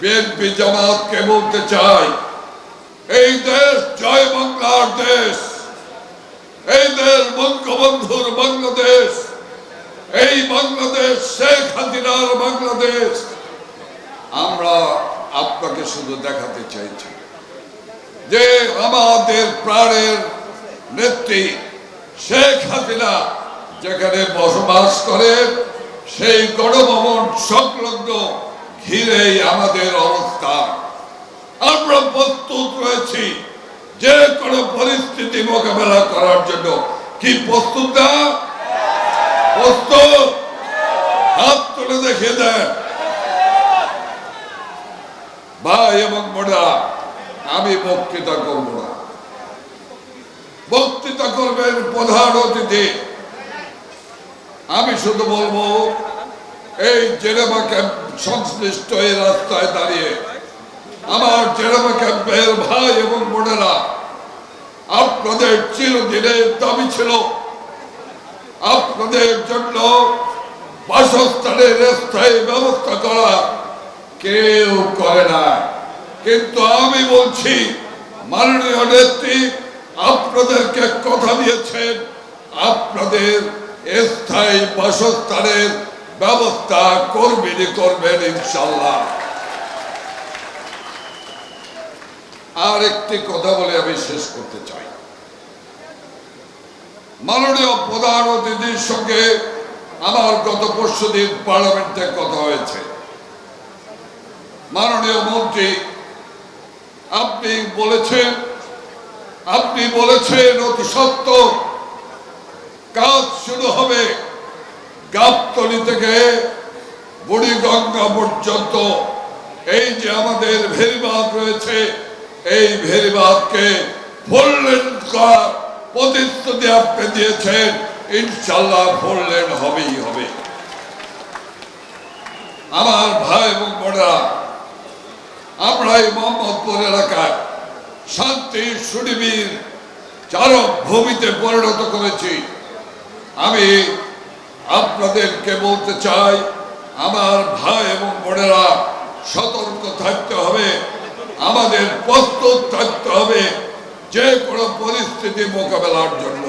BNP জামাতকে বলতে চাই? এই দেশ জয় বাংলার দেশ। এই দেশ বঙ্গবন্ধুর বাংলাদেশ। এই বাংলাদেশ শেখ হাসিনার বাংলাদেশ। আমরা আপনাকে শুধু দেখাতে চাইছি যে আমাদের প্রাণের নেত্রী শেখ হাসিনা যেখানে বসবাস করেন, সেই গণভবন সংলগ্ন ঘিরেই আমাদের অবস্থা। আমরা প্রস্তুত রয়েছি যে কোনো পরিস্থিতি মোকাবেলা করার জন্য। কি প্রস্তুত। হাত তুলে দেখে দেন। ভাই এবং বোনেরা, আমি বক্তৃতা করব না। বক্তৃতা করবেন প্রধান অতিথি। আমি শুধু বলব, এই জেনেভা ক্যাম্প সংশ্লিষ্ট এই রাস্তায় দাঁড়িয়ে আমার জেনেভা ক্যাম্পের ভাই এবং বোনেরা, আপনাদের চিরদিনের দাবি ছিল, আপনাদের জন্য বাসস্থানের স্থায়ী ব্যবস্থা করা কেউ করে না। কিন্তু আমি বলছি, মাননীয় নেত্রী, আপনাদেরকে কথা দিয়েছেন, আপনাদের স্থায়ী বাসস্থানের ব্যবস্থা করবেনই করবেন ইনশাল্লাহ আর একটি কথা বলে আমি শেষ করতে চাই। মাননীয় প্রধান অতিথির সঙ্গে আমার গত পরশু দিন পার্লামেন্টে কথা হয়েছে। মাননীয় মন্ত্রী, আপনি বলেছেন আপনি বলেছেন অতি সত্য। কাজ শুরু হবে। গাবতলি থেকে বুড়িগঙ্গা পর্যন্ত এই যে আমাদের ভেরিবাদ রয়েছে, এই ভেরিবাদকে ফুললেন করার প্রতিশ্রুতি আপনি দিয়েছেন ইনশাল্লাহ ফুললেন হবেই হবে। আমার ভাই এবং বোনেরা, আমরা এই মোহাম্মদপুর এলাকায় শান্তি সুনিবির চারক ভূমিতে পরিণত করেছি। আমি আপনাদেরকে বলতে চাই, আমার ভাই এবং বোনেরা সতর্ক থাকতে হবে, আমাদের প্রস্তুত থাকতে হবে যে কোনো পরিস্থিতি মোকাবেলার জন্য।